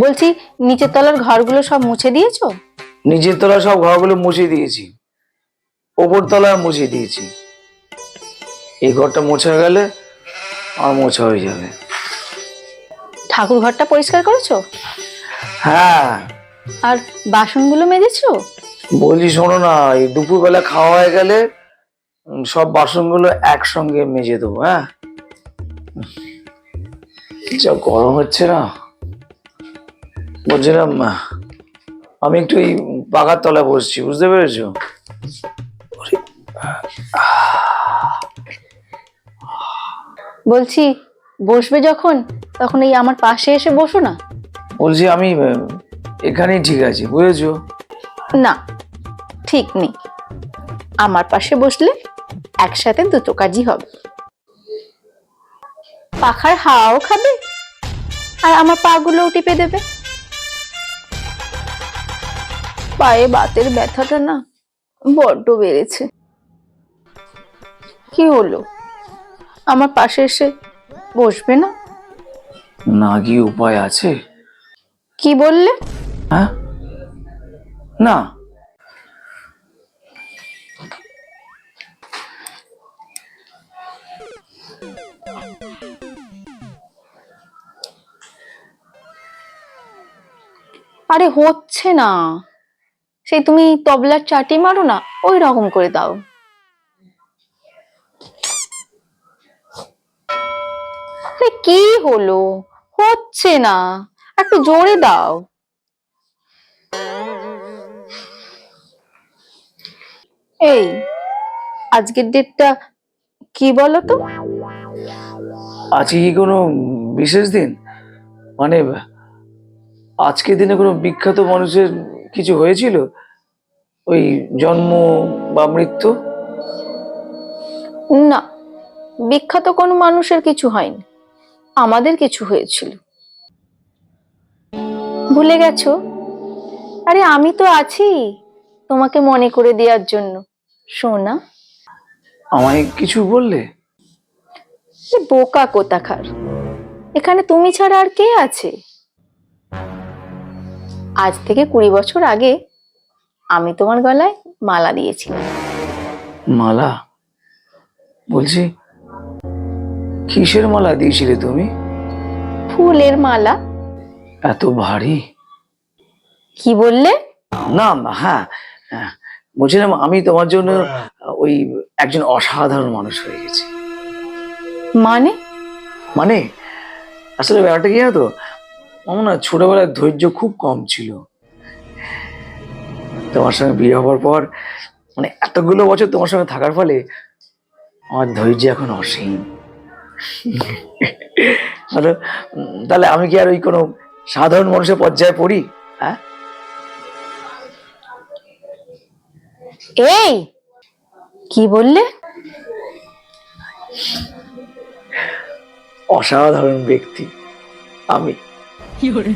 বলছি নিচের তলার ঘরগুলো সব মুছে দিয়েছ? নিচের তলা সব ঘরগুলো মুছে দিয়েছি। ওপর তলা মুছে দিয়েছি। এই ঘরটা মোছা গেলে আর মোছা হয়ে যাবে। ঠাকুর ঘরটা পরিষ্কার করেছ? হ্যাঁ। আর বাসনগুলো মেজেছো? বলছি শোনো না এই দুপুরবেলা খাওয়া হয়ে গেলে সব বাসনগুলো একসঙ্গে মেজে দেবো হ্যাঁ? যা গরম হচ্ছে না। বলছিলাম আমি একটু এই পাকার তলায় বসছি বুঝতে পেরেছ? বলছি বসবে যখন তখন এই আমার পাশে এসে বসো না? বলছি আমি এখানেই ঠিক আছি বুঝেছ? না ঠিক নেই। আমার পাশে বসলে একসাথে দুটো কাজই হবে। পাখার হাওয়াও খাবে আর আমার পাগুলোও টিপে দেবে। পায়ে বাতের ব্যথাটা না বড্ড বেড়েছে। কি হলো? আমার পাশে এসে বসবে না? না কি উপায় আছে? কি বললে? হ্যাঁ? না। আরে হচ্ছে না। সেই তুমি তবলার চাটি মারো না, ওই রকম করে দাও। কি হলো? হচ্ছে না, একটু জোরে দাও। এই, আজকের ডেটটা কি বলো তো? আজকে কি কোনো বিশেষ দিন? মানে আজকের দিনে কোনো বিখ্যাত মানুষের কিছু হয়েছিল? ওই জন্ম বা মৃত্যু? না বিখ্যাত কোনো মানুষের কিছু হয়নি। আমাদের কিছু হয়েছিল। ভুলে গেছো? আরে আমি তো আছি তোমাকে মনে করে দেওয়ার জন্য। সোনা? আমায় কিছু বললে? বোকা কোথাকার। এখানে তুমি ছাড়া আর কে আছে? আজ থেকে কুড়ি বছর আগে আমি তোমার গলায় মালা দিয়েছিলাম মালা? বলছি কিসের মালা দিয়েছিলে তুমি? ফুলের মালা। এত ভারী? কি বললে? না হ্যাঁ হ্যাঁ বলছিলাম আমি তোমার জন্য ওই একজন অসাধারণ মানুষ হয়ে গেছি। মানে? মানে? আসলে ব্যাপারটা কি জানো তো? আমার না ছোটবেলায় ধৈর্য খুব কম ছিল। তোমার সঙ্গে বিয়ে হওয়ার পর মানে এতগুলো বছর তোমার সঙ্গে থাকার ফলে আমার ধৈর্য এখন অসীম। হ্যালো তাহলে আমি কি আর ওই কোনো সাধারণ মানুষের পর্যায়ে পড়ি? হ্যাঁ? এই কি বললে? অসাধারণ ব্যক্তি। আমি 有人